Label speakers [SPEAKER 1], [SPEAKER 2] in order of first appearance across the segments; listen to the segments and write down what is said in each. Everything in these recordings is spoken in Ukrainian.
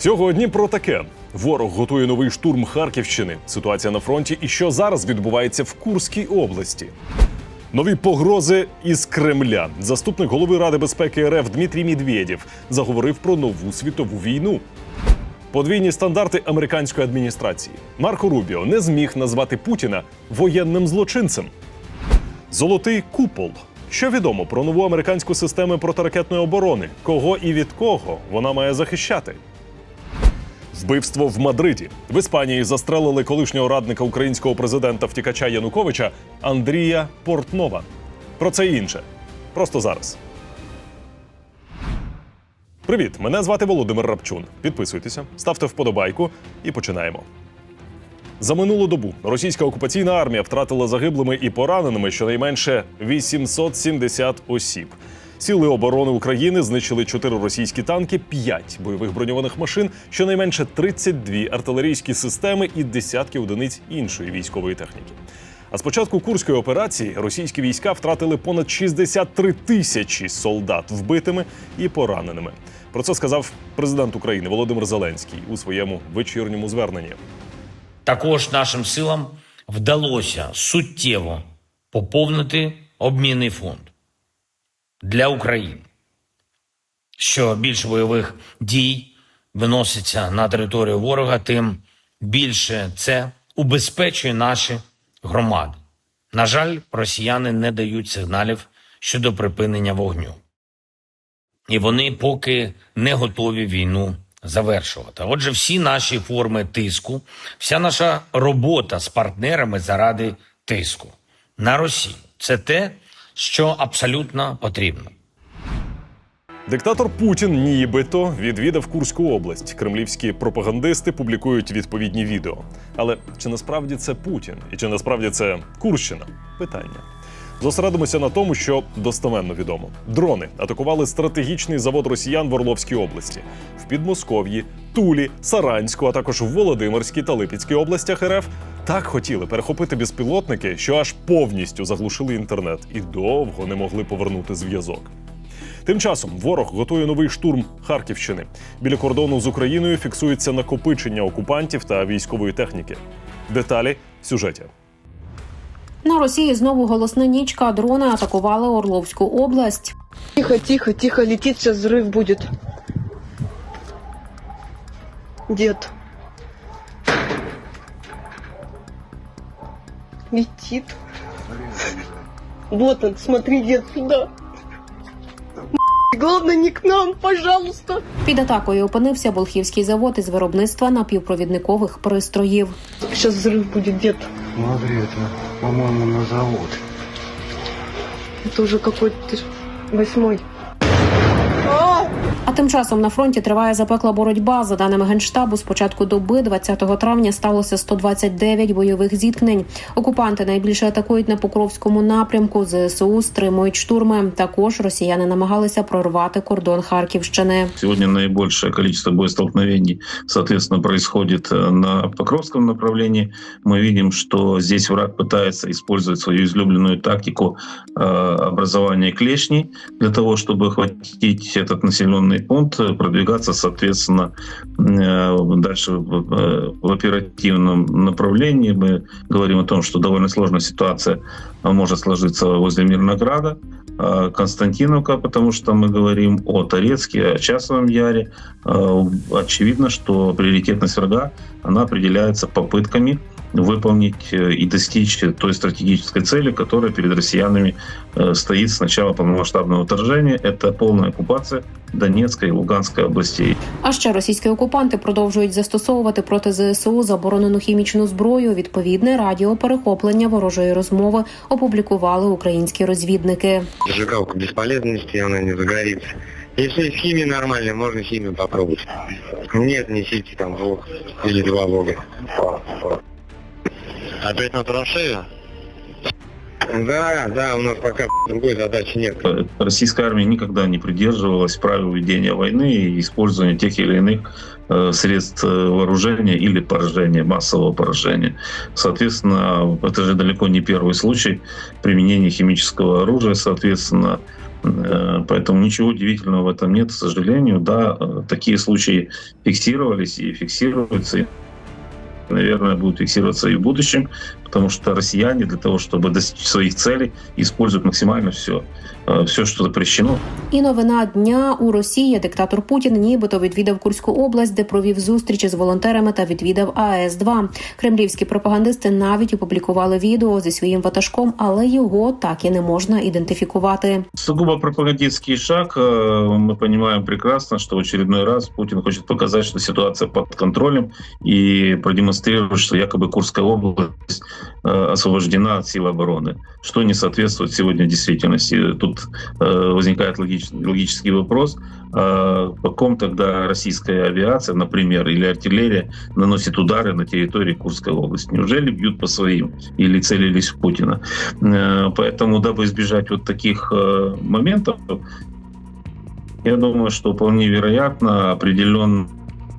[SPEAKER 1] Сьогодні про таке. Ворог готує новий штурм Харківщини. Ситуація на фронті і що зараз відбувається в Курській області. Нові погрози із Кремля. Заступник голови Ради безпеки РФ Дмитрій Медведєв заговорив про нову світову війну. Подвійні стандарти американської адміністрації. Марко Рубіо не зміг назвати Путіна воєнним злочинцем. Золотий купол. Що відомо про нову американську систему протиракетної оборони? Кого і від кого вона має захищати? Вбивство в Мадриді в Іспанії застрелили колишнього радника українського президента втікача Януковича Андрія Портнова. Про це і інше. Просто зараз. Привіт! Мене звати Володимир Рапчун. Підписуйтеся, ставте вподобайку і починаємо. За минулу добу російська окупаційна армія втратила загиблими і пораненими щонайменше 870 осіб. Сили оборони України знищили 4 російські танки, 5 бойових броньованих машин, щонайменше 32 артилерійські системи і десятки одиниць іншої військової техніки. А з початку курської операції російські війська втратили понад 63 тисячі солдат вбитими і пораненими. Про це сказав президент України Володимир Зеленський у своєму вечірньому зверненні.
[SPEAKER 2] Також нашим силам вдалося суттєво поповнити обмінний фонд для України. Що більше бойових дій виноситься на територію ворога, тим більше це убезпечує наші громади. На жаль, росіяни не дають сигналів щодо припинення вогню. І вони поки не готові війну завершувати. Отже, всі наші форми тиску, вся наша робота з партнерами заради тиску на Росію це те, що абсолютно потрібно.
[SPEAKER 1] Диктатор Путін нібито відвідав Курську область. Кремлівські пропагандисти публікують відповідні відео. Але чи насправді це Путін і чи насправді це Курщина? Питання. Зосередимося на тому, що достеменно відомо. Дрони атакували стратегічний завод росіян в Орловській області, в Підмосков'ї, Тулі, Саранську, а також в Володимирській та Липецькій областях РФ так хотіли перехопити безпілотники, що аж повністю заглушили інтернет і довго не могли повернути зв'язок. Тим часом ворог готує новий штурм Харківщини. Біля кордону з Україною фіксується накопичення окупантів та військової техніки. Деталі в сюжеті.
[SPEAKER 3] На Росії знову голосна нічка. Дрони атакували Орловську область.
[SPEAKER 4] Тихо, тихо, тихо, летит, сейчас взрыв будет. Дед. Летит. Вот он, смотри, дед, сюда. Главное, не к нам, пожалуйста.
[SPEAKER 3] Під атакою опинився Болхівський завод із виробництва напівпровідникових пристроїв.
[SPEAKER 4] Сейчас взрыв будет, дед.
[SPEAKER 5] Смотри, это, по-моему, на завод.
[SPEAKER 4] Это уже какой-то восьмой. А!
[SPEAKER 3] А тим часом на фронті триває запекла боротьба. За даними генштабу, з початку доби, 20 травня, сталося 129 бойових зіткнень. Окупанти найбільше атакують на Покровському напрямку. ЗСУ стримують штурми. Також росіяни намагалися прорвати кордон Харківщини.
[SPEAKER 6] Сегодня наибольшее количество боестолкновений, соответственно, происходит э, на Покровском направлении. Мы видим, что здесь враг пытается использовать свою излюбленную тактику э, образования клешней для того, чтобы охватить этот населенный пункт, э, продвигаться, соответственно, э, дальше э, в оперативном направлении. Мы говорим о том, что довольно сложная ситуация э, может сложиться возле Мирнограда. Константиновка, потому что мы говорим о Торецке, о Часовом Яре. Очевидно, что приоритетность врага, она определяется попытками выполнить э, и достичь той стратегической цели, которая перед россиянами э, стоит с начала полномасштабного вторжения. Это полная оккупация Донецкой и Луганской областей.
[SPEAKER 3] А ще російські окупанти продовжують застосовувати проти ЗСУ заборонену хімічну зброю. Відповідне радіоперехоплення ворожої розмови опублікували українські розвідники.
[SPEAKER 5] Зажигалка бесполезности, она не загорится. Если с химией нормально, можно химию попробовать. Нет, несите там бог или два бога. Опять на траншею? Да, да, у нас пока другой задачи нет.
[SPEAKER 6] Российская армия никогда не придерживалась правил ведения войны и использования тех или иных э, средств э, вооружения или поражения, массового поражения. Соответственно, это же далеко не первый случай применения химического оружия. Соответственно, Э, Поэтому ничего удивительного в этом нет, к сожалению. Да, э, такие случаи фиксировались и фиксируются. Наверное, будут фиксироваться и в будущем, потому что россияне для того, чтобы достичь своих целей, используют максимально все, все, что запрещено.
[SPEAKER 3] І новина дня у Росії диктатор Путін нібито відвідав Курську область, де провів зустрічі з волонтерами та відвідав АЕС 2 Кремлівські пропагандисти навіть опублікували відео зі своїм ватажком, але його так і не можна ідентифікувати.
[SPEAKER 6] Сугубо пропагандистский шаг. Э, Мы понимаем прекрасно, что в очередной раз Путин хочет показать, что ситуация под контролем и продемонстрировать, что якобы Курская область э, освобождена от сил обороны, что не соответствует сегодня действительности. Тут э, возникает логич- логический вопрос, а по ком тогда российская авиация, например, или артиллерия наносит удары на территории Курской области? Неужели бьют по своим или целились в Путина? Э, Поэтому, дабы избежать вот таких э, моментов, я думаю, что вполне вероятно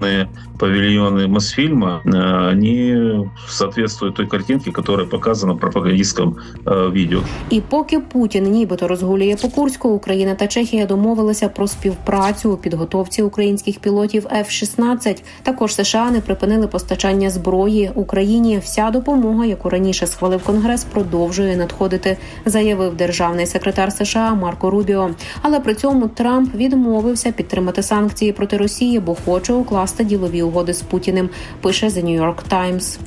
[SPEAKER 6] определенные павильоны Мосфильма, э, они соответствуют той картинке, которая показана в пропагандистском э, видео.
[SPEAKER 3] І поки Путін нібито розгулює по Курську, Україна та Чехія домовилися про співпрацю у підготовці українських пілотів F-16. Також США не припинили постачання зброї Україні. Вся допомога, яку раніше схвалив Конгрес, продовжує надходити, заявив державний секретар США Марко Рубіо. Але при цьому Трамп відмовився підтримати санкції проти Росії, бо хоче укласти ділові угоди з Путіним. Пише The New York Times.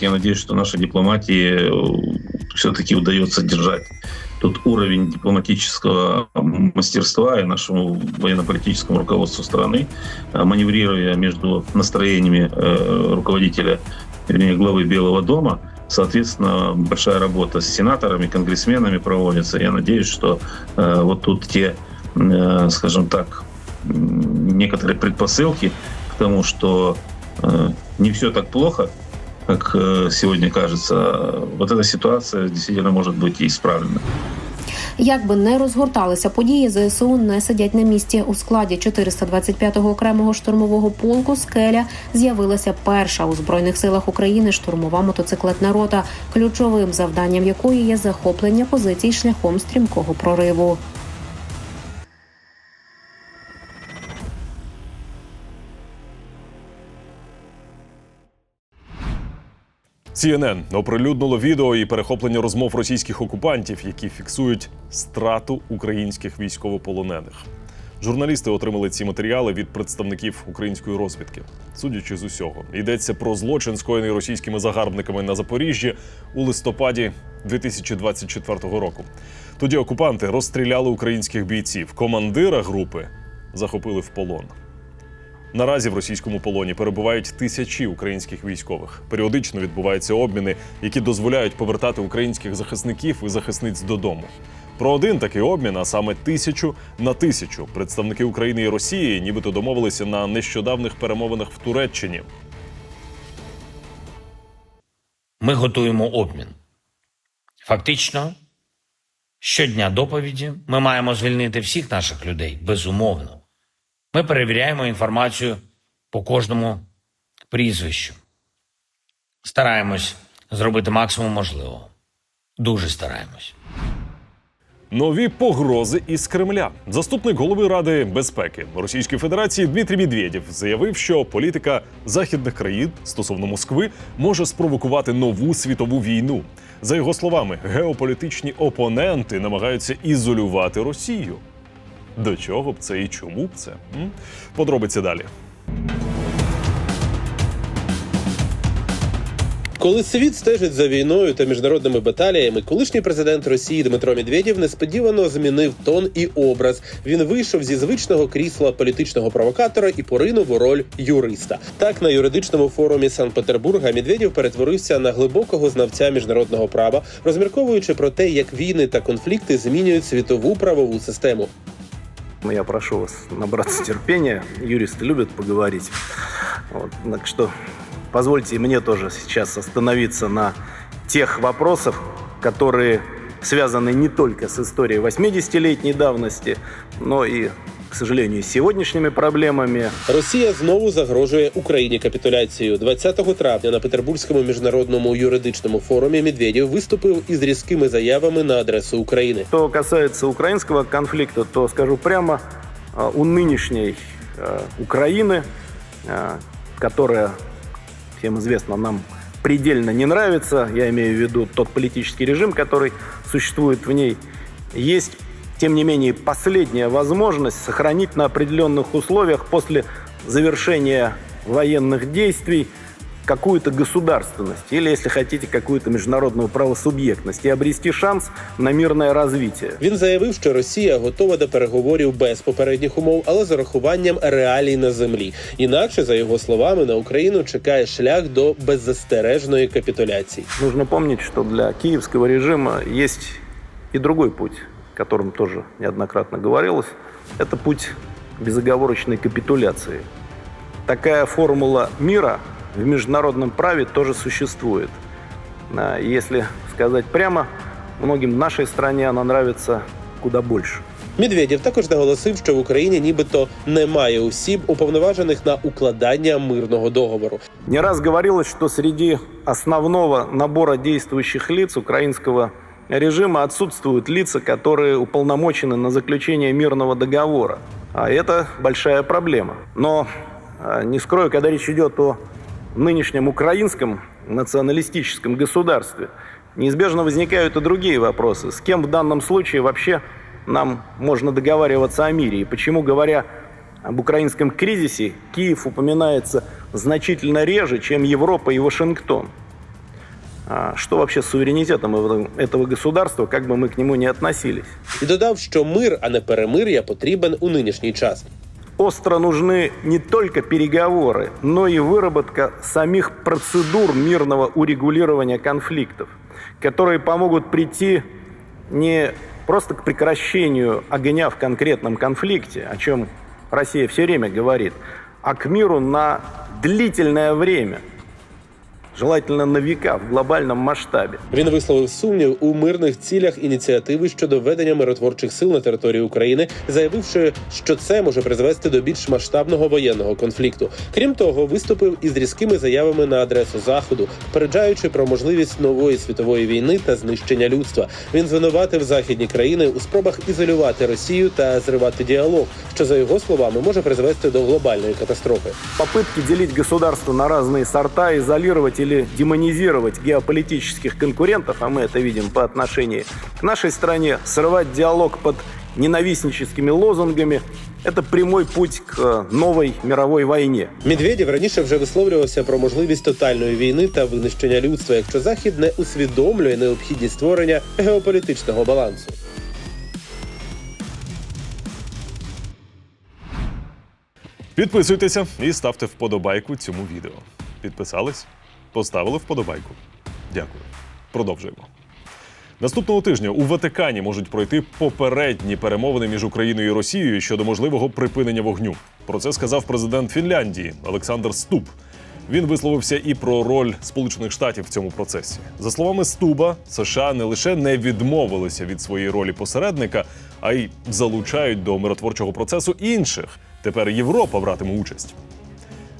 [SPEAKER 6] Я надеюсь, что нашей дипломатии все-таки удается держать тот уровень дипломатического мастерства и нашему военно-политическому руководству страны, э, маневрируя между настроениями э, руководителя, вернее, главы Белого дома, Соответственно, большая работа с сенаторами, конгрессменами проводится. Я надеюсь, что э, вот тут те, э, скажем так, м, некоторые предпосылки к тому, что э, не все так плохо, как э, сегодня кажется. Вот эта ситуация действительно может быть и исправлена.
[SPEAKER 3] Як би не розгорталися події, ЗСУ не сидять на місці. У складі 425-го окремого штурмового полку скеля з'явилася перша у збройних силах України штурмова мотоциклетна рота, ключовим завданням якої є захоплення позицій шляхом стрімкого прориву.
[SPEAKER 1] CNN оприлюднило відео і перехоплення розмов російських окупантів, які фіксують страту українських військовополонених. Журналісти отримали ці матеріали від представників української розвідки. Судячи з усього, йдеться про злочин, скоєний російськими загарбниками на Запоріжжі у листопаді 2024 року. Тоді окупанти розстріляли українських бійців. Командира групи захопили в полон. Наразі в російському полоні перебувають тисячі українських військових. Періодично відбуваються обміни, які дозволяють повертати українських захисників і захисниць додому. Про один такий обмін, а саме тисячу на тисячу, представники України і Росії нібито домовилися на нещодавних перемовинах в Туреччині.
[SPEAKER 2] Ми готуємо обмін. Фактично, щодня доповіді ми маємо звільнити всіх наших людей, безумовно. Ми перевіряємо інформацію по кожному прізвищу. Стараємось зробити максимум можливого. Дуже стараємось.
[SPEAKER 1] Нові погрози із Кремля. Заступник голови Ради безпеки Російської Федерації Дмитрій Медведєв заявив, що політика західних країн стосовно Москви може спровокувати нову світову війну. За його словами, геополітичні опоненти намагаються ізолювати Росію. До чого б це і чому б це? М? Подробиці далі.
[SPEAKER 7] Коли світ стежить за війною та міжнародними баталіями, колишній президент Росії Дмитро Медведєв несподівано змінив тон і образ. Він вийшов зі звичного крісла політичного провокатора і поринув у роль юриста. Так на юридичному форумі Санкт-Петербурга Медведєв перетворився на глибокого знавця міжнародного права, розмірковуючи про те, як війни та конфлікти змінюють світову правову систему.
[SPEAKER 8] Я прошу вас набраться терпения. Юристы любят поговорить. Вот, так что позвольте мне тоже сейчас остановиться на тех вопросах, которые связаны не только с историей 80-летней давности, но и к сожалению, с сегодняшними проблемами.
[SPEAKER 7] Росія знову загрожує Україні капітуляцією. 20 травня на Петербурзькому міжнародному юридичному форумі Медведєв виступив із різкими заявами на адресу України.
[SPEAKER 8] Что касается украинского конфликта, то скажу прямо, а, у нынешней а, Украины, а, которая, всем известно, нам предельно не нравится, я имею в виду тот политический режим, который существует в ней, есть, тем не менее, последняя возможность сохранить на определенных условиях после завершения военных действий какую-то государственность или, если хотите, какую-то международную правосубъектность и обрести шанс на мирное развитие.
[SPEAKER 7] Він заявив, що Росія готова до переговорів без попередніх умов, але з урахуванням реалій на землі. Інакше, за його словами, на Україну чекає шлях до беззастережної капітуляції.
[SPEAKER 8] Нужно помнить, что для киевского режима есть и другой путь, о котором тоже неоднократно говорилось. Это путь безоговорочной капитуляции. Такая формула мира в международном праве тоже существует. А, Если сказать прямо, многим в нашей стране она нравится куда больше.
[SPEAKER 7] Медведєв також наголосив, що в Україні нібито немає осіб, уповноважених на укладання мирного договору.
[SPEAKER 8] Не раз говорилось, что среди основного набора действующих лиц украинского режима отсутствуют лица, которые уполномочены на заключение мирного договора. А это большая проблема. Но, а, не скрою, когда речь идет о нынешнем украинском националистическом государстве, неизбежно возникают и другие вопросы. С кем в данном случае вообще нам можно договариваться о мире? И почему, говоря об украинском кризисе, Киев упоминается значительно реже, чем Европа и Вашингтон? А Что вообще с суверенитетом этого- этого государства, как бы мы к нему ни относились?
[SPEAKER 7] І додав, що мир, а не перемир'я, потрібен у нинішній час.
[SPEAKER 8] Остро нужны не только переговоры, но и выработка самих процедур мирного урегулирования конфликтов, которые помогут прийти не просто к прекращению огня в конкретном конфликте, о чем Россия все время говорит, а к миру на длительное время, желательно на века в глобальном масштабе.
[SPEAKER 7] Він висловив сумнів у мирних цілях ініціативи щодо введення миротворчих сил на території України, заявивши, що це може призвести до більш масштабного воєнного конфлікту. Крім того, виступив із різкими заявами на адресу заходу, попереджаючи про можливість нової світової війни та знищення людства. Він звинуватив західні країни у спробах ізолювати Росію та зривати діалог, що за його словами може призвести до глобальної катастрофи.
[SPEAKER 8] Попытки делить государство на разные сорта, изолировать или демонизировать геополитических конкурентов, а мы это видим по отношению к нашей стране, срывать диалог под ненавистническими лозунгами – это прямой путь к э, новой мировой войне.
[SPEAKER 7] Медведєв раніше вже висловлювався про можливість тотальної війни та винищення людства, якщо захід не усвідомлює необхідність створення геополітичного балансу.
[SPEAKER 1] Підписуйтеся і ставте вподобайку цьому відео. Підписались? Поставили вподобайку. Дякую. Продовжуємо. Наступного тижня у Ватикані можуть пройти попередні перемовини між Україною і Росією щодо можливого припинення вогню. Про це сказав президент Фінляндії Олександр Ступ. Він висловився і про роль Сполучених Штатів в цьому процесі. За словами Стуба, США не лише не відмовилися від своєї ролі посередника, а й залучають до миротворчого процесу інших. Тепер Європа братиме участь.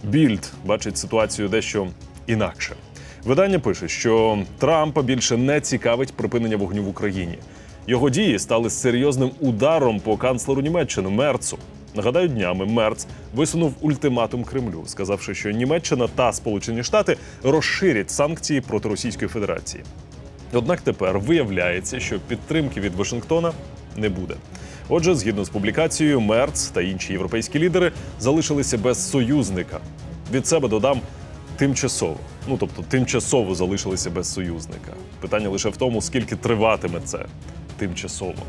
[SPEAKER 1] Більд бачить ситуацію дещо інакше. Видання пише, що Трампа більше не цікавить припинення вогню в Україні. Його дії стали серйозним ударом по канцлеру Німеччини Мерцу. Нагадаю, днями Мерц висунув ультиматум Кремлю, сказавши, що Німеччина та Сполучені Штати розширять санкції проти Російської Федерації. Однак тепер виявляється, що підтримки від Вашингтона не буде. Отже, згідно з публікацією, Мерц та інші європейські лідери залишилися без союзника. Від себе додам тимчасово. Ну тобто, тимчасово залишилися без союзника. Питання лише в тому, скільки триватиме це тимчасово.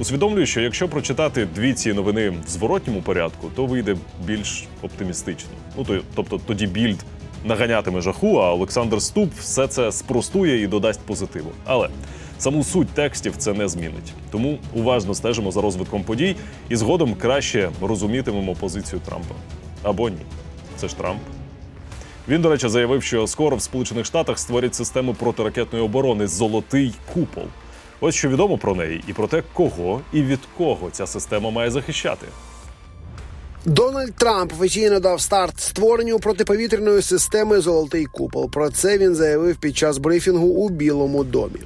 [SPEAKER 1] Усвідомлюю, що якщо прочитати дві ці новини в зворотньому порядку, то вийде більш оптимістично. Ну то, тобто тоді більд наганятиме жаху, а Олександр Ступ все це спростує і додасть позитиву. Але саму суть текстів це не змінить. Тому уважно стежимо за розвитком подій і згодом краще розумітимемо позицію Трампа. Або ні. Це ж Трамп. Він, до речі, заявив, що скоро в Сполучених Штатах створять систему протиракетної оборони Золотий купол. Ось що відомо про неї і про те, кого і від кого ця система має захищати.
[SPEAKER 9] Дональд Трамп офіційно дав старт створенню протиповітряної системи Золотий купол. Про це він заявив під час брифінгу у Білому домі.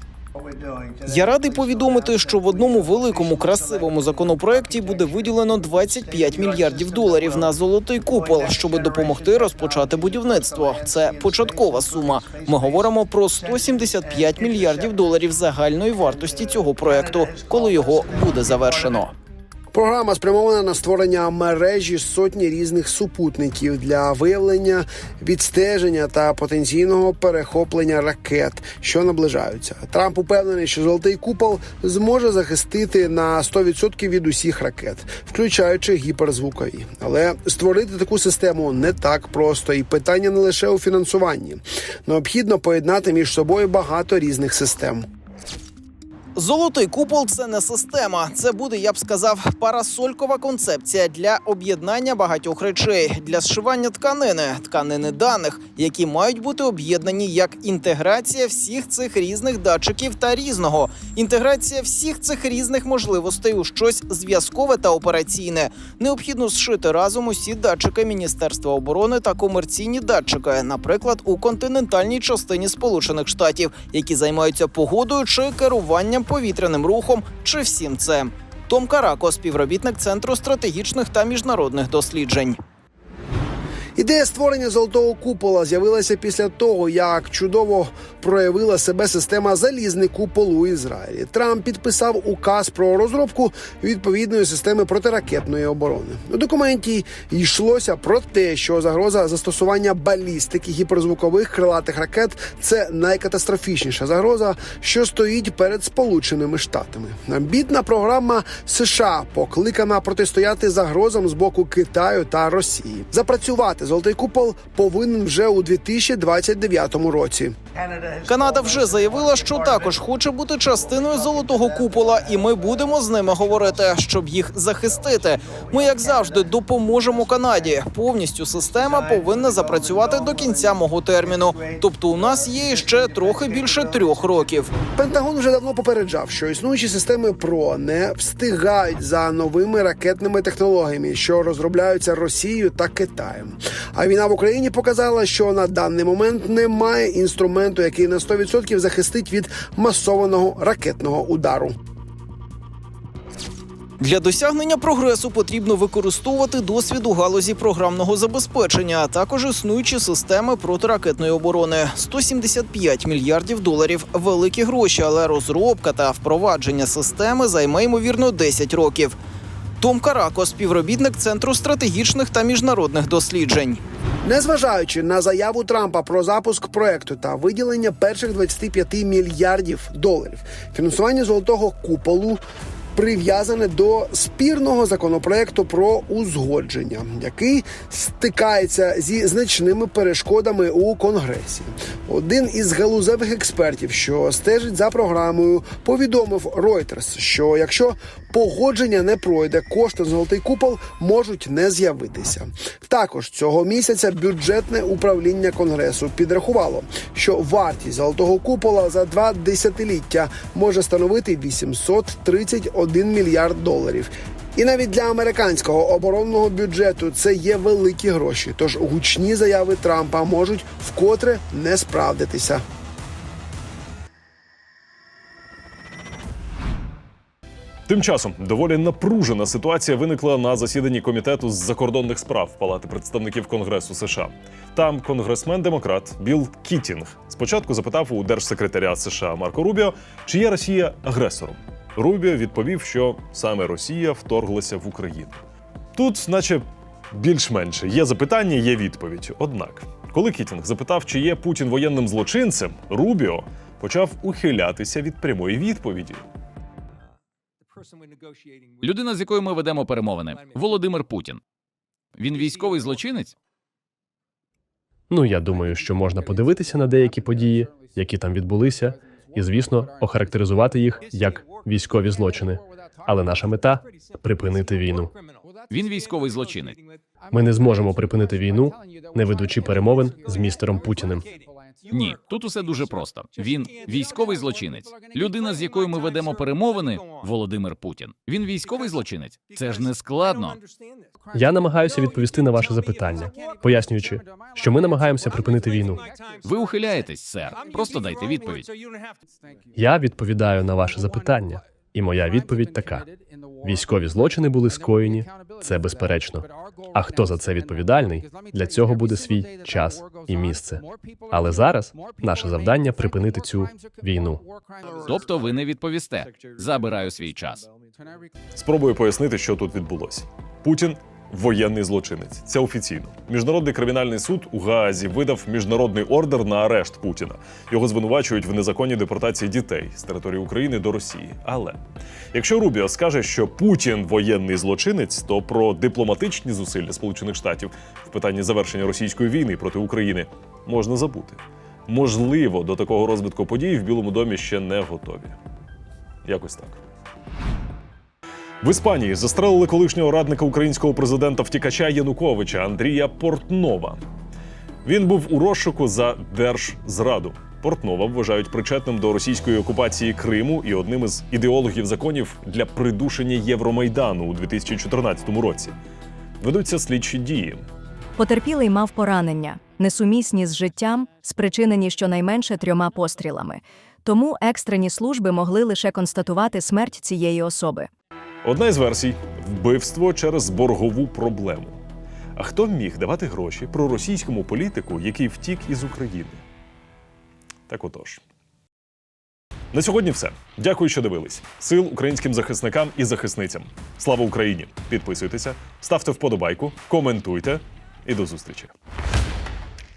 [SPEAKER 10] Я радий повідомити, що в одному великому красивому законопроекті буде виділено 25 мільярдів доларів на золотий купол, щоб допомогти розпочати будівництво. Це початкова сума. Ми говоримо про 175 мільярдів доларів загальної вартості цього проекту, коли його буде завершено.
[SPEAKER 9] Програма спрямована на створення мережі сотні різних супутників для виявлення, відстеження та потенційного перехоплення ракет, що наближаються. Трамп упевнений, що золотий купол зможе захистити на 100% від усіх ракет, включаючи гіперзвукові. Але створити таку систему не так просто, і питання не лише у фінансуванні. Необхідно поєднати між собою багато різних систем.
[SPEAKER 10] Золотий купол це не система. Це буде, я б сказав, парасолькова концепція для об'єднання багатьох речей, для зшивання тканини, тканини даних, які мають бути об'єднані як інтеграція всіх цих різних датчиків та різного, інтеграція всіх цих різних можливостей у щось зв'язкове та операційне. Необхідно зшити разом усі датчики Міністерства оборони та комерційні датчики, наприклад, у континентальній частині Сполучених Штатів, які займаються погодою чи керуванням повітряним рухом, чи всім це. Том Карако, співробітник центру стратегічних та міжнародних досліджень.
[SPEAKER 9] Ідея створення золотого купола з'явилася після того, як чудово проявила себе система залізний купол Ізраїлі. Трамп підписав указ про розробку відповідної системи протиракетної оборони. У документі йшлося про те, що загроза застосування балістики гіперзвукових крилатих ракет це найкатастрофічніша загроза, що стоїть перед Сполученими Штатами. Амбітна програма США покликана протистояти загрозам з боку Китаю та Росії. Запрацювати золотий купол повинен вже у 2029 році.
[SPEAKER 10] Канада вже заявила, що також хоче бути частиною золотого купола, і ми будемо з ними говорити, щоб їх захистити. Ми, як завжди, допоможемо Канаді. Повністю система повинна запрацювати до кінця мого терміну. Тобто, у нас є ще трохи більше трьох років.
[SPEAKER 9] Пентагон вже давно попереджав, що існуючі системи ПРО не встигають за новими ракетними технологіями, що розробляються Росією та Китаєм. А війна в Україні показала, що на даний момент немає інструменту, який на 100% захистить від масованого ракетного удару.
[SPEAKER 10] Для досягнення прогресу потрібно використовувати досвід у галузі програмного забезпечення, а також існуючі системи протиракетної оборони. 175 мільярдів доларів великі гроші, але розробка та впровадження системи займе ймовірно 10 років. Том Карако, співробітник центру стратегічних та міжнародних досліджень.
[SPEAKER 9] Незважаючи на заяву Трампа про запуск проекту та виділення перших 25 мільярдів доларів, фінансування золотого куполу прив'язане до спірного законопроекту про узгодження, який стикається зі значними перешкодами у конгресі. Один із галузевих експертів, що стежить за програмою, повідомив Reuters, що якщо погодження не пройде, кошти золотий купол можуть не з'явитися. Також цього місяця бюджетне управління конгресу підрахувало, що вартість золотого купола за два десятиліття може становити 831 мільярд доларів. І навіть для американського оборонного бюджету це є великі гроші. Тож гучні заяви Трампа можуть вкотре не справдитися.
[SPEAKER 1] Тим часом доволі напружена ситуація виникла на засіданні комітету з закордонних справ Палати представників Конгресу США. Там конгресмен-демократ Білл Кітінг спочатку запитав у держсекретаря США Марко Рубіо, чи є Росія агресором. Рубіо відповів, що саме Росія вторглася в Україну. Тут, наче більш-менше, є запитання, є відповідь. Однак, коли Кітінг запитав, чи є Путін воєнним злочинцем, Рубіо почав ухилятися від прямої відповіді.
[SPEAKER 11] Людина, з якою ми ведемо перемовини, Володимир Путін. Він військовий злочинець?
[SPEAKER 12] Ну, я думаю, що можна подивитися на деякі події, які там відбулися, і, звісно, охарактеризувати їх як військові злочини. Але наша мета припинити війну.
[SPEAKER 11] Він військовий злочинець.
[SPEAKER 12] Ми не зможемо припинити війну, не ведучи перемовин з містером Путіним.
[SPEAKER 11] Ні, тут усе дуже просто. Він військовий злочинець. Людина, з якою ми ведемо перемовини, Володимир Путін. Він військовий злочинець. Це ж не складно.
[SPEAKER 12] Я намагаюся відповісти на ваше запитання, пояснюючи, що ми намагаємося припинити війну.
[SPEAKER 11] Ви ухиляєтесь, сер. Просто дайте відповідь.
[SPEAKER 12] Я відповідаю на ваше запитання, і моя відповідь така: військові злочини були скоєні, це безперечно. А хто за це відповідальний? Для цього буде свій час і місце. Але зараз наше завдання припинити цю війну.
[SPEAKER 11] Тобто ви не відповісте. Забираю свій час.
[SPEAKER 1] Спробую пояснити, що тут відбулося. Путін воєнний злочинець. Це офіційно. Міжнародний кримінальний суд у Гаазі видав міжнародний ордер на арешт Путіна. Його звинувачують в незаконній депортації дітей з території України до Росії. Але якщо Рубіо скаже, що Путін воєнний злочинець, то про дипломатичні зусилля Сполучених Штатів в питанні завершення російської війни проти України можна забути. Можливо, до такого розвитку подій в Білому домі ще не готові. Якось так. В Іспанії застрелили колишнього радника українського президента втікача Януковича Андрія Портнова. Він був у розшуку за держзраду. Портнова вважають причетним до російської окупації Криму і одним із ідеологів законів для придушення Євромайдану у 2014 році. Ведуться слідчі дії.
[SPEAKER 13] Потерпілий мав поранення, несумісні з життям, спричинені щонайменше трьома пострілами. Тому екстрені служби могли лише констатувати смерть цієї особи.
[SPEAKER 1] Одна із версій вбивство через боргову проблему. А хто міг давати гроші проросійському політику, який втік із України? Так отож. На сьогодні все. Дякую, що дивились. Сил українським захисникам і захисницям. Слава Україні! Підписуйтеся, ставте вподобайку, коментуйте і до зустрічі.